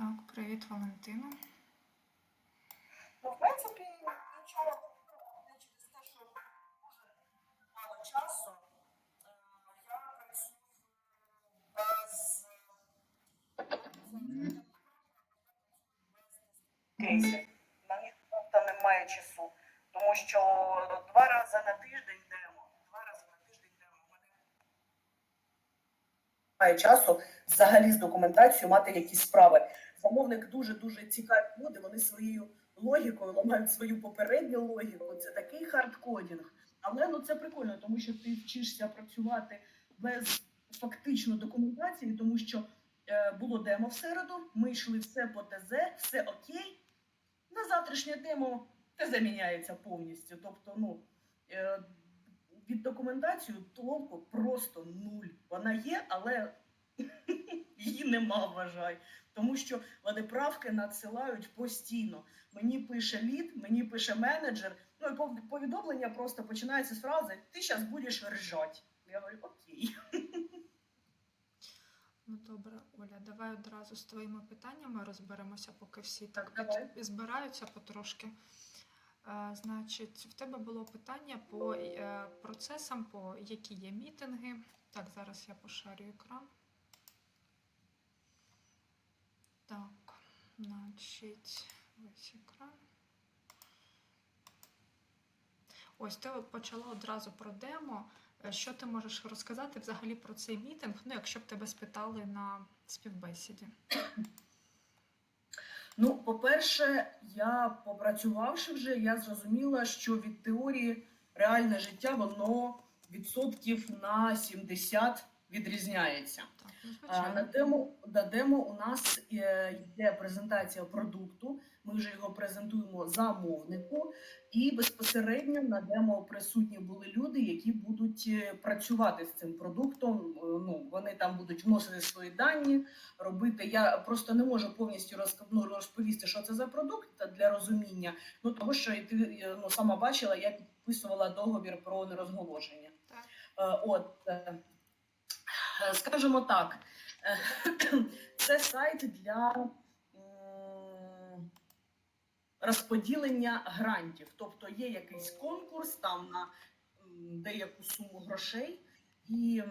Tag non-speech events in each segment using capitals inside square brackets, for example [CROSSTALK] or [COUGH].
Так, привіт, Валентина. Ну, в принципі, нічого через те, що дуже мало часу. Е, Я працюю без кейсів. На них просто немає часу. Тому що два рази на тиждень демо. Два рази на тиждень демо. У мене немає часу взагалі з документацією мати якісь справи. Замовник дуже-дуже цікаві люди, вони своєю логікою ламають свою попередню логіку. Це такий хардкодінг. Але ну це прикольно, тому що ти вчишся працювати без фактично документації, тому що е, було демо в середу, ми йшли все по ТЗ, все окей. На завтрашнє демо ТЗ міняється повністю. Тобто, ну е, від документації толку просто нуль. Вона є, але її нема, вважай. Тому що вони правки надсилають постійно. Мені пише лід, мені пише менеджер. Ну і повідомлення просто починається з фрази Ти зараз будеш ржать. Я говорю, окей. Ну добре, Оля, давай одразу з твоїми питаннями розберемося, поки всі Так, так, під- збираються потрошки. Е, значить, в тебе було питання по е, процесам, по які є мітинги. Так, зараз я пошарю екран. Так, значить, весь екран. Ось ти почала одразу про демо. Е, Що ти можеш розказати взагалі про цей мітинг? Ну, якщо б тебе спитали на співбесіді. Ну, по-перше, я попрацювавши вже, я зрозуміла, що від теорії реальне життя воно відсотків на 70 відрізняється. Ну, На демо, на демо у нас е, йде презентація продукту. Ми вже його презентуємо замовнику, і безпосередньо на демо присутні були люди, які будуть е, працювати з цим продуктом. Е, Ну вони там будуть вносити свої дані, робити. Я просто не можу повністю ну, розповісти, що це за продукт для розуміння. Ну того, що і ти ну сама бачила, я підписувала договір про нерозголошення. Так. От скажімо так, е, [CLEARS THROAT] це сайт для розподілення грантів. Тобто є якийсь конкурс там на деяку суму грошей, і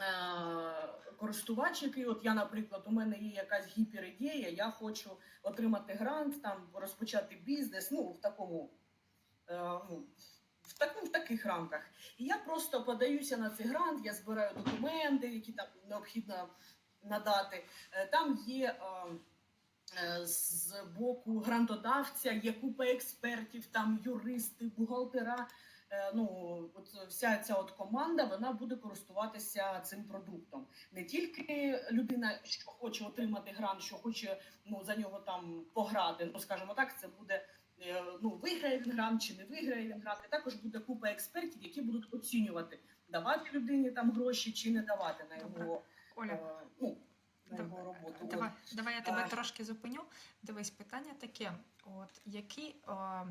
е, користувач, який, от я, наприклад, у мене є якась гіперідея, я хочу отримати грант, там розпочати бізнес, ну в такому. е, ну, в, таку, в таких рамках. І я просто подаюся на цей грант, я збираю документи, які там необхідно надати. Е, Там є е, е, з боку грантодавця, є купа експертів, там юристи, бухгалтера. Ну, от вся ця от команда вона буде користуватися цим продуктом. Не тільки людина, що хоче отримати грант, що хоче ну за нього там пограти. Ну скажімо так, це буде ну виграє він грант чи не виграє він грант. І також буде купа експертів, які будуть оцінювати, давати людині там гроші чи не давати на його Оля, е, ну на Дав- його роботу. давай, давай я тебе Ай. трошки зупиню. Дивись, питання таке: от які о,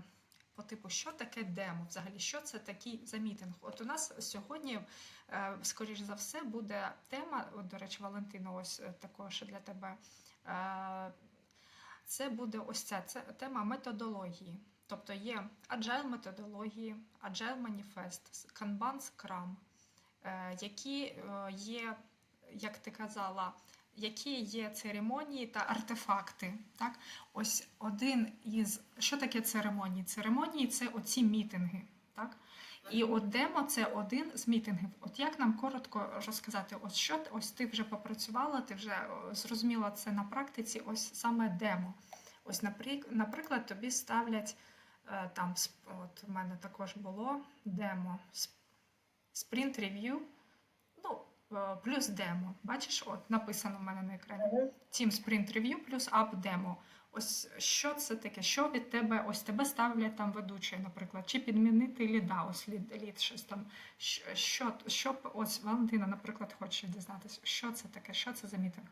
по типу, що таке демо? Взагалі, що це такий за мітинг? От у нас сьогодні, е, скоріш за все, буде тема. От, до речі, Валентина, ось е, також для тебе. Це буде ось ця це тема методології. Тобто є agile методології, agile маніфест, Kanban Scrum, е, які е, є, як ти казала, які є церемонії та артефакти. Так? Ось один із що таке церемонії? Церемонії це оці мітинги. Так? І от демо це один з мітингів. От як нам коротко розказати, ось що ось ти вже попрацювала, ти вже зрозуміла це на практиці, ось саме демо. Ось, наприклад, тобі ставлять е, там, от у мене також було демо, спринт рев'ю, ну, е, плюс демо. Бачиш, от написано в мене на екрані. Team Sprint Review плюс App Demo. Ось що це таке? Що від тебе? Ось тебе ставлять там ведучий, наприклад, чи підмінити ліда, ось лід, лід щось там. Що, що, що ось Валентина, наприклад, хоче дізнатися, що це таке, що це за мітинг?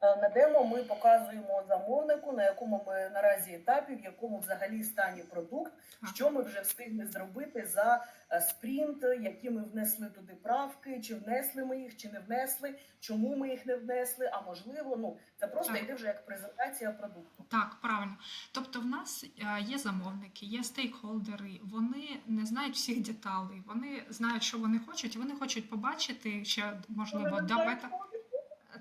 Е, На демо ми показуємо замовнику, на якому ми наразі етапі, в якому взагалі стані продукт, що ми вже встигли зробити за е, спринт, які ми внесли туди правки, чи внесли ми їх, чи не внесли, чому ми їх не внесли. А можливо, ну це просто Так. йде вже як презентація продукту. Так, правильно. Тобто, в нас е, є замовники, є стейкхолдери, вони не знають всіх деталей, вони знають, що вони хочуть, вони хочуть побачити ще, можливо, бета.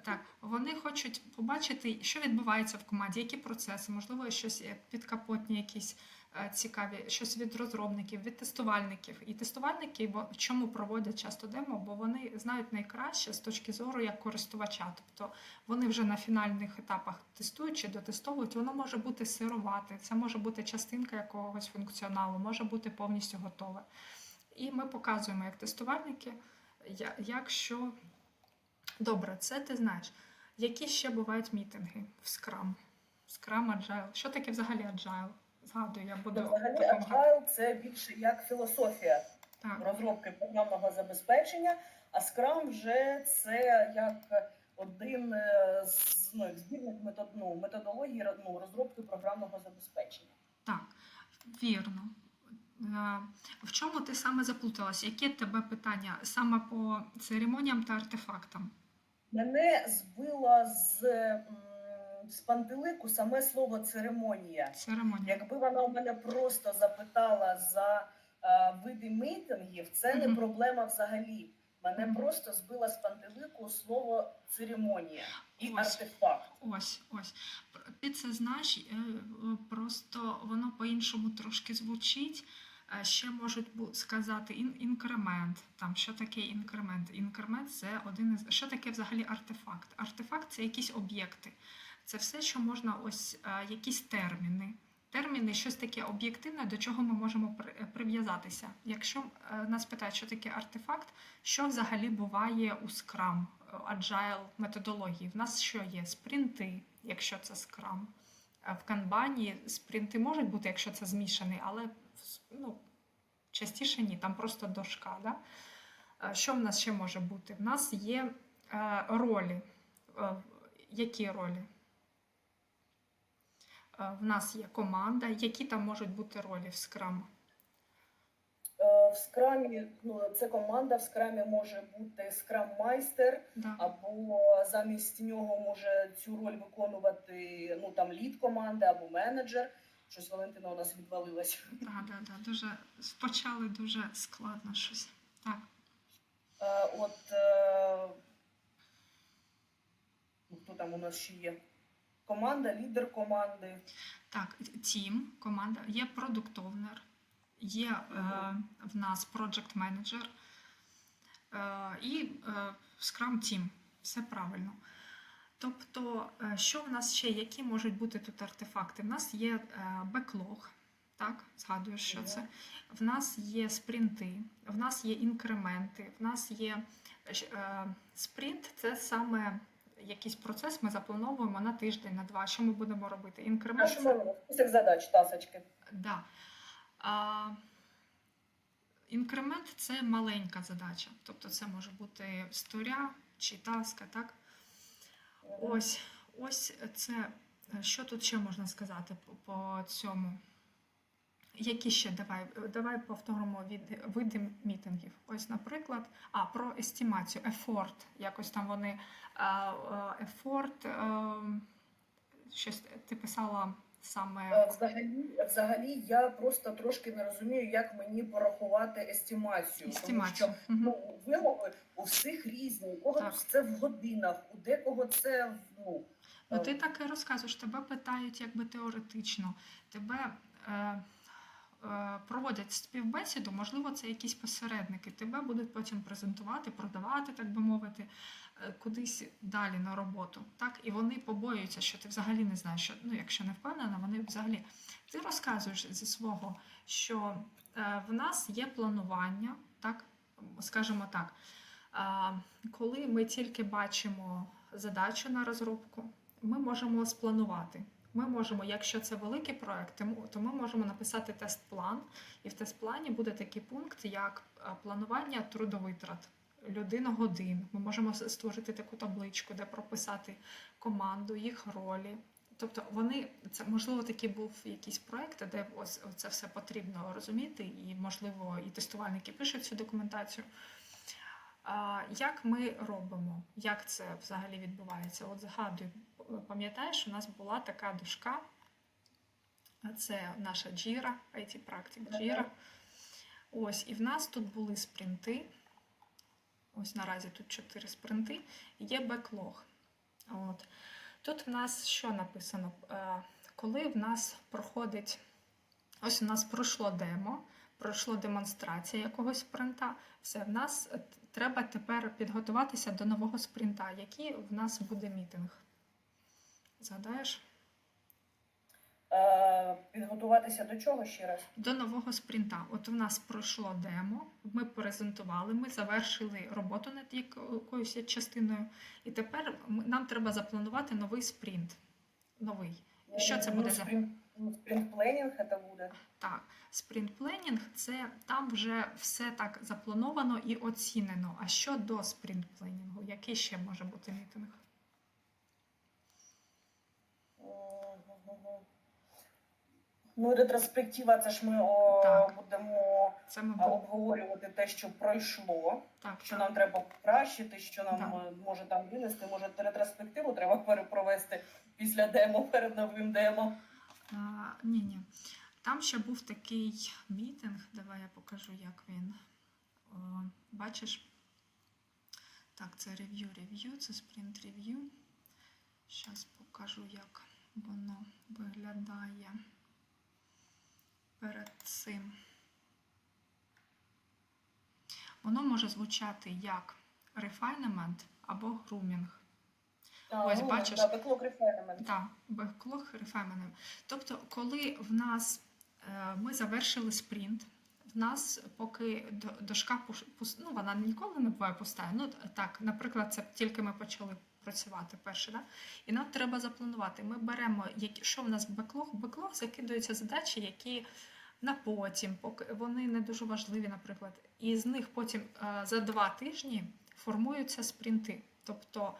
Так, вони хочуть побачити, що відбувається в команді, які процеси, можливо, щось е, підкапотні, якісь е, цікаві, щось від розробників, від тестувальників. І тестувальники, бо чому проводять часто демо, бо вони знають найкраще з точки зору як користувача. Тобто вони вже на фінальних етапах тестують чи дотестовують, воно може бути сирувати, це може бути частинка якогось функціоналу, може бути повністю готове. І ми показуємо як тестувальники, як що Добре, це ти знаєш. Які ще бувають мітинги в Scrum? Scrum Agile. Що таке взагалі Agile? Згадую, я буду взагалі. Agile – це більше як філософія Так, розробки програмного забезпечення, а Scrum вже це як один е, з ну, як збірник метод, ну, методології ро- ну, розробки програмного забезпечення. так, вірно. Е, В чому ти саме заплуталася? Які тебе питання саме по церемоніям та артефактам? Мене збило з, з пантелику саме слово церемонія. Церемонія. Якби вона у мене просто запитала за е, види мітингів, це не проблема взагалі. Мене Мгм. просто збило з пантелику слово церемонія і Ось. артефакт. Ось, ось. Ти це знаєш, е, просто воно по-іншому трошки звучить. Ще можуть сказати ін- інкремент. Там що таке інкремент? Інкремент це один із що таке взагалі артефакт. Артефакт це якісь об'єкти. Це все, що можна, ось е, якісь терміни. Терміни щось таке об'єктивне, до чого ми можемо при- прив'язатися. Якщо е, нас питають, що таке артефакт, що взагалі буває у Scrum, е, Agile методології? В нас що є? Спринти, якщо це Scrum. В канбані спринти можуть бути, якщо це змішаний, але ну, частіше ні, там просто дошка. Да? Що в нас ще може бути? В нас є е, ролі. Е, Які ролі? Е, В нас є команда. Які там можуть бути ролі в Scrum? В скрамі ну це команда. В скрамі може бути скрам-майстер, Да. або замість нього може цю роль виконувати ну там лід команди або менеджер. Щось Валентина у нас відвалилась. Да, да, да, дуже почали дуже складно щось. Так. Е, От е, ну, хто там у нас ще є? Команда, лідер команди. Так, тім, команда, є продукт овнер, є е, в нас project менеджер е, і е, Scrum Team. Все правильно. Тобто, е, що в нас ще, які можуть бути тут артефакти? В нас є е, беклог, так, згадуєш, що це. В нас є спринти, в нас є інкременти, в нас є е, спринт це саме якийсь процес, ми заплановуємо на тиждень, на два. Що ми будемо робити? Інкремент список задач, тасочки. Да. А, інкремент це маленька задача. Тобто це може бути сторя чи таска, так? Ось, ось це. Що тут ще можна сказати по, цьому? Які ще давай, давай повторимо від, види мітингів. Ось, наприклад, а про естімацію, ефорт. Якось там вони ефорт, щось ти писала саме. Е, Взагалі, взагалі, я просто трошки не розумію, як мені порахувати естімацію. Естімацію. Тому що Мгм. ну, вимоги у всіх різні. У кого Так. це в годинах, у декого це ну, Ну, е, ти так і розказуєш, тебе питають якби теоретично, тебе е, е, проводять співбесіду, можливо, це якісь посередники, тебе будуть потім презентувати, продавати, так би мовити, е, кудись далі на роботу. Так? І вони побоюються, що ти взагалі не знаєш, що ну, якщо не впевнена, вони взагалі. Ти розказуєш зі свого, що е, в нас є планування, так, скажімо так. А, Коли ми тільки бачимо задачу на розробку, ми можемо спланувати. Ми можемо, якщо це великий проект, то ми можемо написати тест-план, і в тест-плані буде такий пункт, як е, планування трудовитрат людина годин. Ми можемо створити таку табличку, де прописати команду, їх ролі. Тобто вони це можливо такий був якийсь проект, де ось це все потрібно розуміти, і можливо і тестувальники пишуть цю документацію. А, як ми робимо? Як це взагалі відбувається? От згадую, пам'ятаєш, у нас була така дошка. Це наша Jira, IT практик Jira. Ось, і в нас тут були спринти. Ось наразі тут чотири спринти, є беклог. От. Тут в нас що написано? Е, Коли в нас проходить, ось у нас пройшло демо, пройшло демонстрація якогось спринта, все, в нас е, треба тепер підготуватися до нового спринта. Який в нас буде мітинг? Згадаєш? Підготуватися до чого ще раз? До нового спринта. От у нас пройшло демо, ми презентували, ми завершили роботу над якоюсь частиною, і тепер нам треба запланувати новий спринт. Новий. Що це буде за- спринт, ну, це буде. Так, спринт пленінг це там вже все так заплановано і оцінено. А що до спринт пленінгу? Який ще може бути мітинг? Ну, ретроспектива, це ж ми о, Так. будемо Це ми обговорювати те, що пройшло, так, що так. нам треба покращити, що нам Да. е, може там винести, може ретроспективу треба перепровести після демо перед новим демо. А, ні, ні. Там ще був такий мітинг. Давай я покажу, як він. О, бачиш? Так, це рев'ю, рев'ю, це спринт рев'ю. Зараз покажу, як воно виглядає перед цим. Воно може звучати як refinement або grooming. А, Ось, бачиш? Да, backlog refinement. Так, беклог рефеменем. Тобто, коли в нас е, ми завершили спринт, в нас поки до- дошка ну, вона ніколи не буває пуста. Ну так, наприклад, це тільки ми почали працювати перше, да? і нам треба запланувати. Ми беремо, що в нас беклог. Беклог закидуються задачі, які на потім, поки вони не дуже важливі, наприклад. І з них потім е, за два тижні формуються спринти. Тобто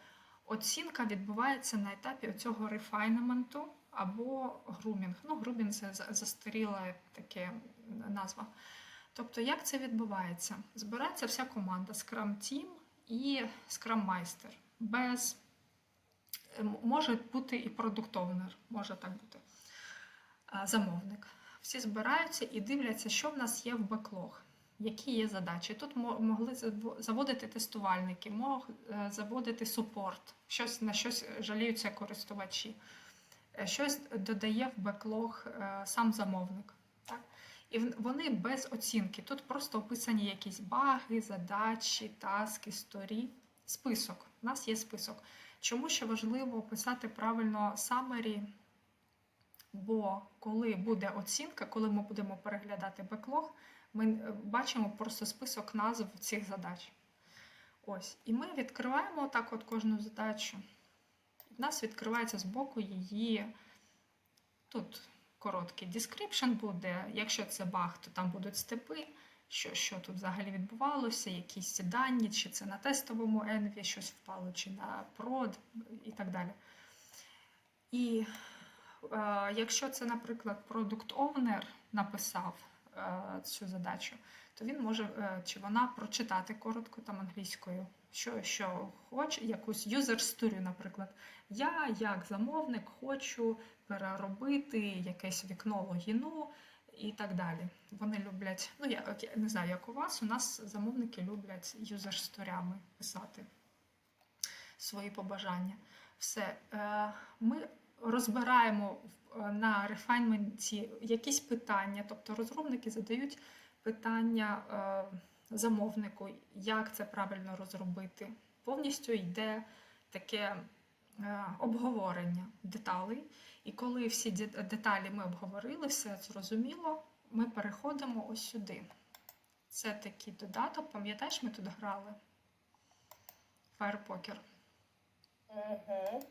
Оцінка відбувається на етапі цього рефайнменту або грумінг. Ну, грумінг це за- застаріла таке назва. Тобто, як це відбувається? Збирається вся команда Scrum Team і Scrum Майстер. Без може бути і продукт овнер може так бути. Замовник. Всі збираються і дивляться, що в нас є в беклог які є задачі. Тут могли заводити тестувальники, мог е, заводити супорт, щось на щось жаліються користувачі, Е, щось додає в беклог е, сам замовник. Так? І вони без оцінки. Тут просто описані якісь баги, задачі, таски, сторі. Список. У нас є список. Чому ще важливо писати правильно summary? Бо коли буде оцінка, коли ми будемо переглядати беклог, ми е, бачимо просто список назв цих задач. Ось. І ми відкриваємо так от кожну задачу. У нас відкривається збоку її. Тут короткий description буде. Якщо це баг, то там будуть степи, що, що тут взагалі відбувалося, якісь дані, чи це на тестовому енві щось впало, чи на прод і так далі. І якщо це, наприклад, продукт Owner написав е, цю задачу, то він може е, чи вона прочитати коротко там англійською, що, що хоче, якусь user story, наприклад. Я, як замовник, хочу переробити якесь вікно логіну і так далі. Вони люблять, ну я не знаю, як у вас, у нас замовники люблять юзер-сторями писати свої побажання. Все. Е, Ми розбираємо на рефайнменті якісь питання, тобто розробники задають питання е, замовнику, як це правильно розробити. Повністю йде таке е, обговорення деталей. І коли всі деталі ми обговорили, все зрозуміло, ми переходимо ось сюди. Це такий додаток. Пам'ятаєш, ми тут грали? Firepoker. Угу.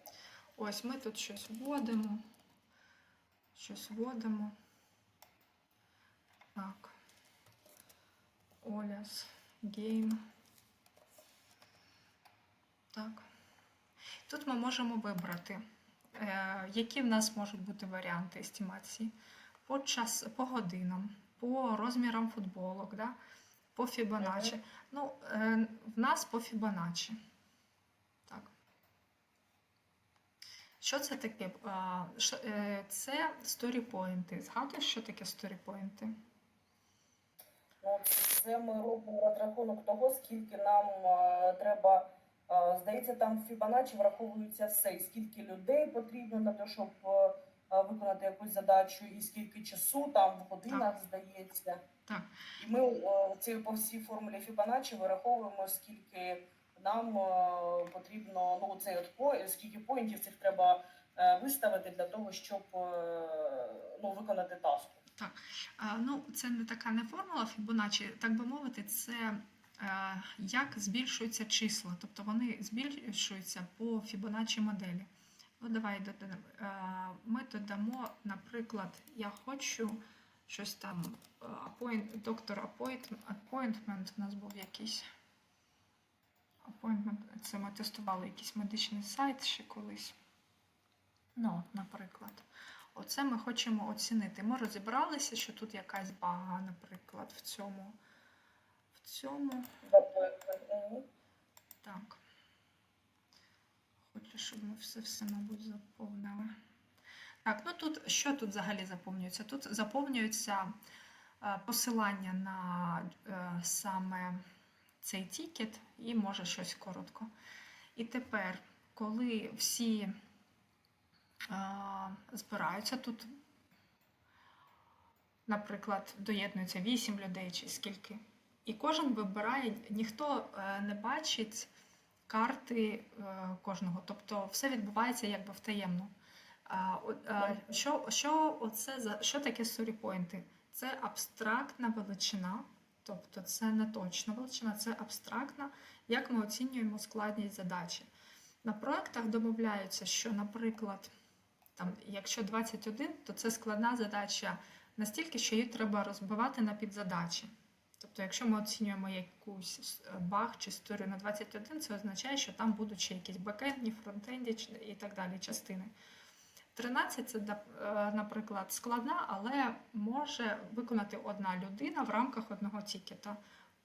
Ось ми тут щось вводимо. Щось вводимо. Так. Оляс Game. Так. Тут ми можемо вибрати, е, які в нас можуть бути варіанти естимації по, час, по годинам, по розмірам футболок, да? по Фібоначчі. Ну, е, в нас по Фібоначчі. Так. Що це таке? Е, Це сторіпоінти. Згадуєш, що таке сторіпоінти? Це ми робимо розрахунок того, скільки нам треба. здається, там в Фібоначчі враховується все, скільки людей потрібно на те, щоб виконати якусь задачу, і скільки часу там в годинах здається. Так. І ми е, по всій формулі Фібоначчі вираховуємо, скільки нам е, потрібно, ну цей от по скільки поінтів цих треба е, виставити для того, щоб е, ну, виконати таску. А, Ну, це не така не формула Фібоначчі, так би мовити, це як збільшуються числа, тобто вони збільшуються по Фібоначчі моделі. Ну, давай додамо. Ми додамо, наприклад, я хочу щось там, доктор appointment, appointment у нас був якийсь. Appointment, це ми тестували якийсь медичний сайт ще колись. Ну, наприклад. Оце ми хочемо оцінити. Ми розібралися, що тут якась бага, наприклад, в цьому. В цьому. Так. Хочу, щоб ми все, все, мабуть, заповнили. Так, ну тут що тут взагалі заповнюється? Тут заповнюється е, посилання на е, саме цей тікет і може щось коротко. І тепер, коли всі е, збираються тут, наприклад, доєднується 8 людей чи скільки, і кожен вибирає, ніхто е, не бачить карти е, кожного. Тобто все відбувається якби втаємно. А, а, що, що, оце що таке сторіпойнти? Це абстрактна величина, тобто це не точна величина, це абстрактна, як ми оцінюємо складність задачі. На проектах домовляються, що, наприклад, там, якщо 21, то це складна задача настільки, що її треба розбивати на підзадачі. Тобто, якщо ми оцінюємо якусь е, баг чи історію на 21, це означає, що там будуть ще якісь бекендні, фронтенді і так далі частини. 13 це, е, наприклад, складна, але може виконати одна людина в рамках одного тікета.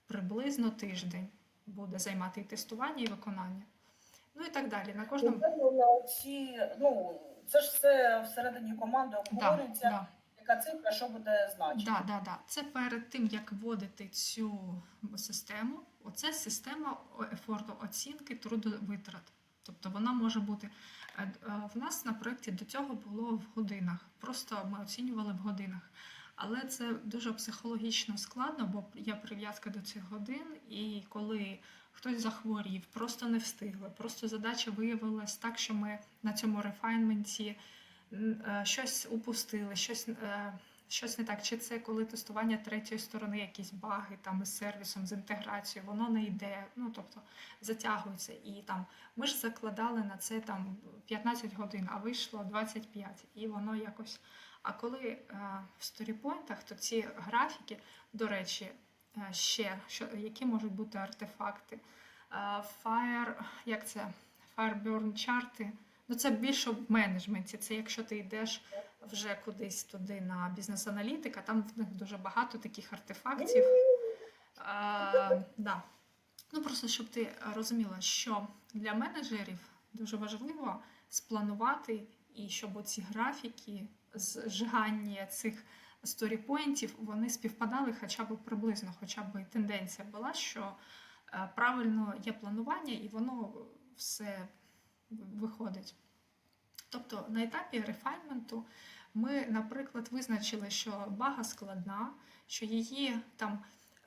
Приблизно тиждень буде займати і тестування, і виконання. Ну і так далі. На кожному. Ці, ну, це ж все всередині команди обговорюється, да. яка цифра, що буде значити. Да, да, да. Це перед тим, як вводити цю систему. Оце система ефорту оцінки трудовитрат. Тобто вона може бути. е, е, В нас на проєкті до цього було в годинах. Просто ми оцінювали в годинах. Але це дуже психологічно складно, бо є прив'язка до цих годин, і коли хтось захворів, просто не встигли, просто задача виявилась так, що ми на цьому рефайнменті е, щось упустили, щось, щось не так. Чи це коли тестування третьої сторони, якісь баги там із сервісом, з інтеграцією, воно не йде, ну тобто затягується. І там ми ж закладали на це там 15 годин, а вийшло 25, і воно якось. А коли е, в сторіпойнтах, то ці графіки, до речі, е, ще що, які можуть бути артефакти. Е, Fire, як це? Fireburn чарти. Ну, це більше в менеджменті. Це якщо ти йдеш вже кудись туди на бізнес-аналітика, там в них дуже багато таких артефактів. А, да. Ну, просто щоб ти розуміла, що для менеджерів дуже важливо спланувати і щоб оці графіки, зжигання цих сторіпоінтів, вони співпадали хоча б приблизно, хоча б тенденція була, що е, правильно є планування і воно все виходить. Тобто на етапі рефайнменту ми, наприклад, визначили, що бага складна, що її там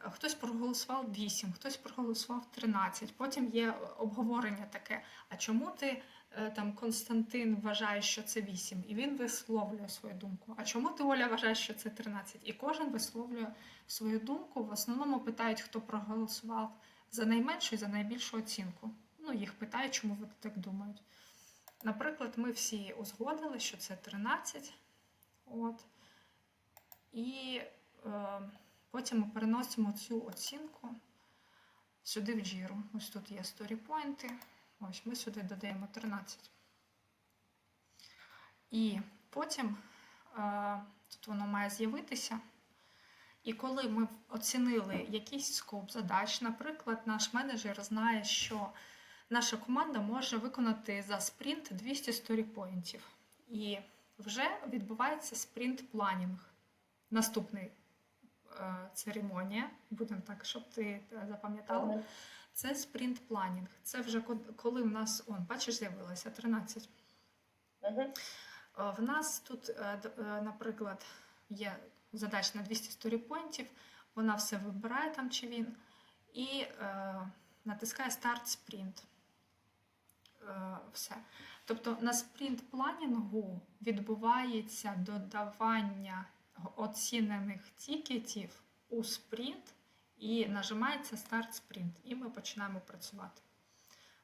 е, хтось проголосував 8, хтось проголосував 13. Потім є обговорення таке: а чому ти е, там Константин вважає, що це 8? І він висловлює свою думку. А чому ти Оля вважаєш, що це 13? І кожен висловлює свою думку. В основному питають, хто проголосував за найменшу і за найбільшу оцінку. Ну, їх питають, чому вони так думають. Наприклад, ми всі узгодили, що це 13. От. І е, потім ми переносимо цю оцінку сюди в джіру. Ось тут є сторіпойнти. Ось ми сюди додаємо 13. І потім е, тут воно має з'явитися. І коли ми оцінили якийсь скоп задач, наприклад, наш менеджер знає, що наша команда може виконати за спринт 200 сторіпоінтів. І вже відбувається спринт планінг. Наступний е, церемонія, будемо так, щоб ти е, запам'ятала. Це спринт планінг. Це вже коли в нас, он, бачиш, з'явилося 13. Мгм. Е, В нас тут, наприклад, є задач на 200 сторіпоінтів, вона все вибирає там чи він, і е, натискає старт спринт. Е, все. Тобто на спринт планінгу відбувається додавання оцінених тікетів у спринт і нажимається старт спринт, і ми починаємо працювати.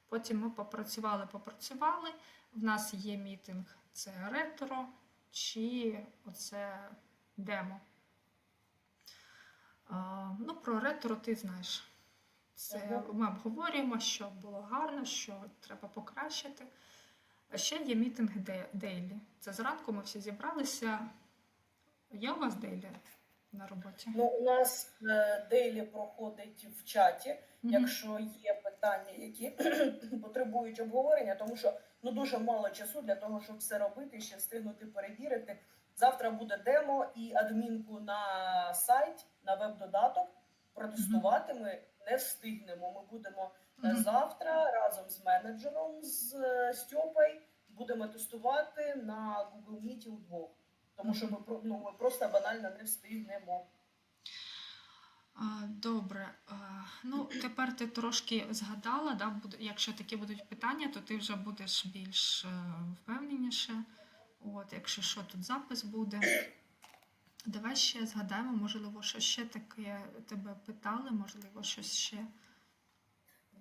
Потім ми попрацювали, попрацювали. В нас є мітинг, це ретро чи оце демо. Ну, про ретро ти знаєш. Мгм. ми обговорюємо, що було гарно, що треба покращити. А ще є мітинг де- дейлі. Це зранку ми всі зібралися. Є у вас дейлі на роботі? Ну, у нас е, дейлі проходить в чаті. Мгм. якщо є питання, які [CLEARS THROAT] потребують обговорення, тому що ну дуже мало часу для того, щоб все робити ще встигнути перевірити. Завтра буде демо і адмінку на сайт, на веб-додаток. Протестувати ми не встигнемо. Ми будемо е, Мгм. завтра разом з менеджером з е, Стьопою будемо тестувати на Google Meet удвох. Тому що ми ну, ми просто банально не встигнемо. Добре. Ну, тепер ти трошки згадала, да, якщо такі будуть питання, то ти вже будеш більш е, впевненіше. От, якщо що, тут запис буде. Давай ще згадаємо, можливо, що ще таке тебе питали, можливо, щось ще.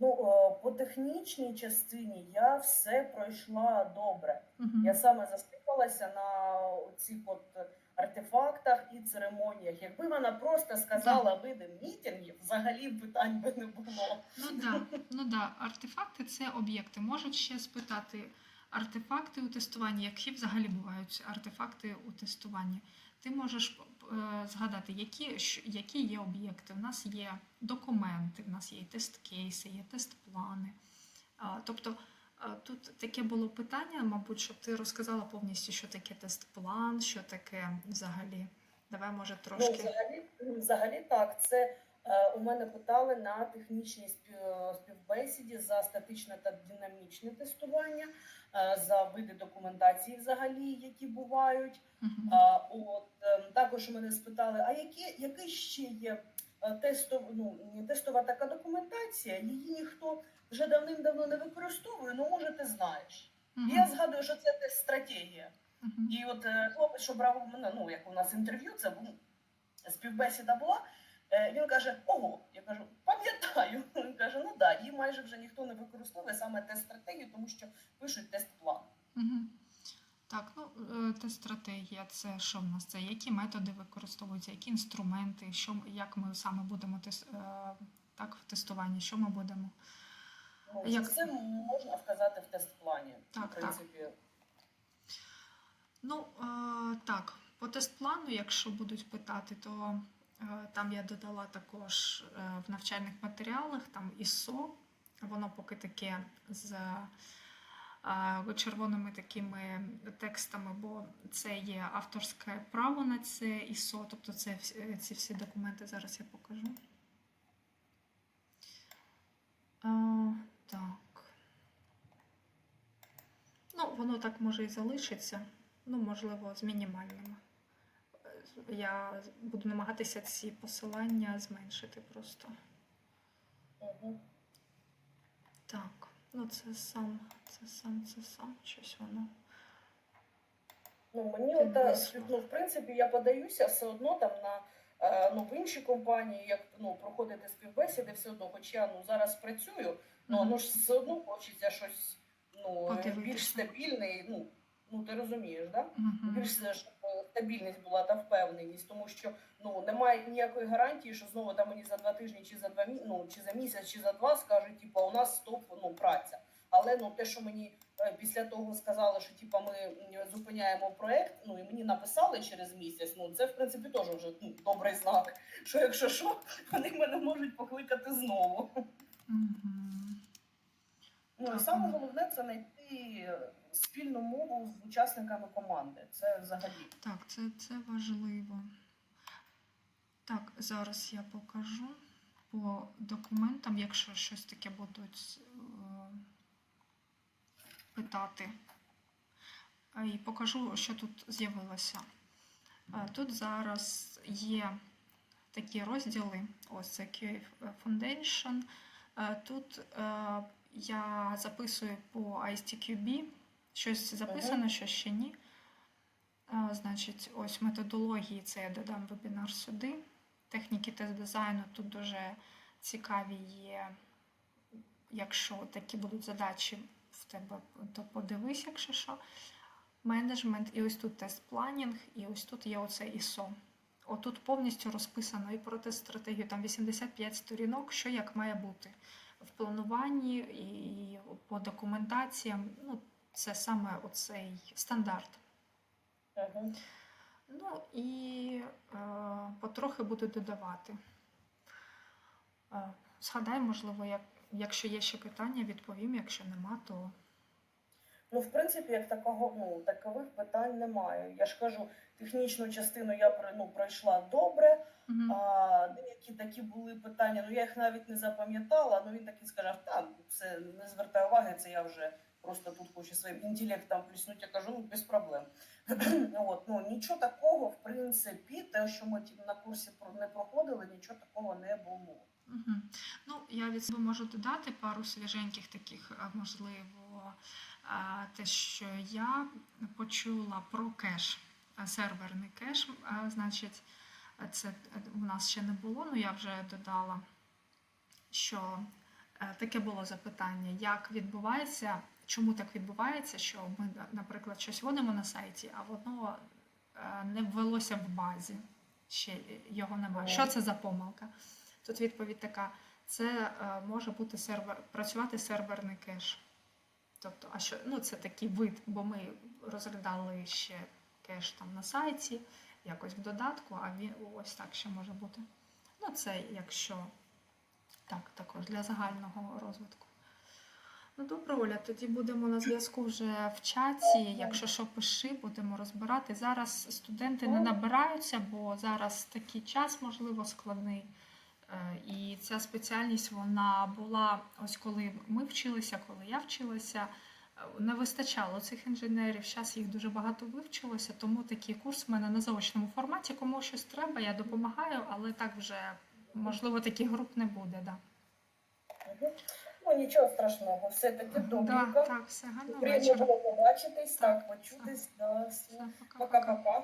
Ну, по технічній частині я все пройшла добре. Мгм. Я саме застикалася на цих от артефактах і церемоніях. Якби вона просто сказала види мітингів, взагалі питань би не було. Ну да, ну да, артефакти це об'єкти. Можуть ще спитати артефакти у тестуванні, які взагалі бувають артефакти у тестуванні. Ти можеш е, згадати, які, які є об'єкти. У нас є документи, у нас є тест-кейси, є тест-плани. Тобто тут таке було питання, мабуть, щоб ти розказала повністю, що таке тест-план, що таке взагалі. Давай, може, Ну, трошки. взагалі, взагалі так. Це у мене питали на технічній співбесіді за статичне та динамічне тестування, е, за види документації, взагалі, які бувають. Мгм. А, от ем, також мене спитали, а які, який ще є е, тестов, ну, тестова така документація, її ніхто вже давним-давно не використовує, ну може ти знаєш. І Мгм. я згадую, що це тест стратегія. Мгм. І от е, хлопець, що брав мене, ну як у нас інтерв'ю, це був співбесіда була. Е, Він каже: Ого, я кажу, пам'ятаю. [LAUGHS] Він каже, ну да, її майже вже ніхто не використовує саме тест стратегію, тому що пишуть тест план. Мгм. Так, ну е, те стратегія, це що в нас? Це які методи використовуються, які інструменти, що як ми саме будемо тес, е, так в тестуванні, що ми будемо? Ну, Як- це можна вказати в тест плані. Так, в принципі. Ну е, так, по тест-плану, якщо будуть питати, то там я додала також е, в навчальних матеріалах там ISO, воно поки таке з е, червоними такими текстами, бо це є авторське право на це ISO, тобто це ці всі документи зараз я покажу. Е, так. Ну, воно так може і залишиться. Ну, можливо, з мінімальними. Я буду намагатися ці посилання зменшити просто. Так, ну це сам, це сам, це сам, щось воно. Ну, мені от, ну, в принципі, я подаюся все одно там на е, ну, в інші компанії, як ну, проходити співбесіди, все одно, хоч я ну, зараз працюю, ну, Мгм. ну ж все одно хочеться щось ну, Подивитися. більш стабільне, ну, ну ти розумієш, да? Мгм. більш е, щоб е, стабільність була та впевненість, тому що ну немає ніякої гарантії, що знову там мені за два тижні, чи за два ну, чи за місяць, чи за два скажуть, типу, у нас стоп ну, праця. Але ну те, що мені е, після того сказали, що типа ми зупиняємо проект, ну і мені написали через місяць. Ну це в принципі теж вже ну, добрий знак. Що якщо що, [LAUGHS] вони мене можуть покликати знову. Ну і саме головне це знайти спільну мову з учасниками команди. Це взагалі. Так, це, це важливо. Так, зараз я покажу по документам, якщо щось таке будуть е, питати. І покажу, що тут з'явилося. Е, Тут зараз є такі розділи. Ось це QA Foundation. Е, Тут е, я записую по ISTQB. Щось записано, що ще ні. А, Значить, ось методології, це я додам вебінар сюди. Техніки тест дизайну тут дуже цікаві є. Якщо такі будуть задачі в тебе, то подивись, якщо що. Менеджмент, і ось тут тест планінг, і ось тут є оце ISO. Отут повністю розписано і про тест стратегію, там 85 сторінок, що як має бути в плануванні і по документаціям. Ну, це саме оцей стандарт. Угу. Ну і е, потрохи буду додавати. Е, згадай, можливо, як, якщо є ще питання, відповім. Якщо нема, то Ну, в принципі, як такого, ну, такових питань немає. Я ж кажу, технічну частину я про- ну, пройшла добре, Мгм. а деякі такі були питання, ну я їх навіть не запам'ятала, ну він такий сказав, там це не звертай уваги, це я вже просто тут хочу своїм інтелектом плюснути, я кажу, ну без проблем. [CLEARS THROAT] От, ну, нічого такого, в принципі, те, що ми на курсі не проходили, нічого такого не було. Мгм. Ну, я від себе можу додати пару свіженьких таких, можливо, те, що я почула про кеш, серверний кеш. Значить, це у нас ще не було, але я вже додала, що е, таке було запитання, як відбувається, чому так відбувається, що ми, наприклад, щось вводимо на сайті, а воно е, не ввелося в базі. Ще його немає. Що це за помилка? Тут відповідь така: це е, може бути сервер, працювати серверний кеш. Тобто, а що ну це такий вид, бо ми розглядали ще кеш там на сайті, якось в додатку, а він ось так ще може бути. Ну, це якщо так, також для загального розвитку. Ну, добре, Оля, тоді будемо на зв'язку вже в чаті. Якщо що, пиши, будемо розбирати. Зараз студенти не набираються, бо зараз такий час, можливо, складний. Е, І ця спеціальність вона була ось коли ми вчилися, коли я вчилася. е, Не вистачало цих інженерів. Зараз їх дуже багато вивчилося, тому такий курс в мене на заочному форматі. Кому щось треба, я допомагаю, але так вже можливо таких груп не буде. Да. Ну нічого страшного, все таки добренько. так, все гарно Приємно було побачитись, Так, так, почутись. Да. Пока-пока.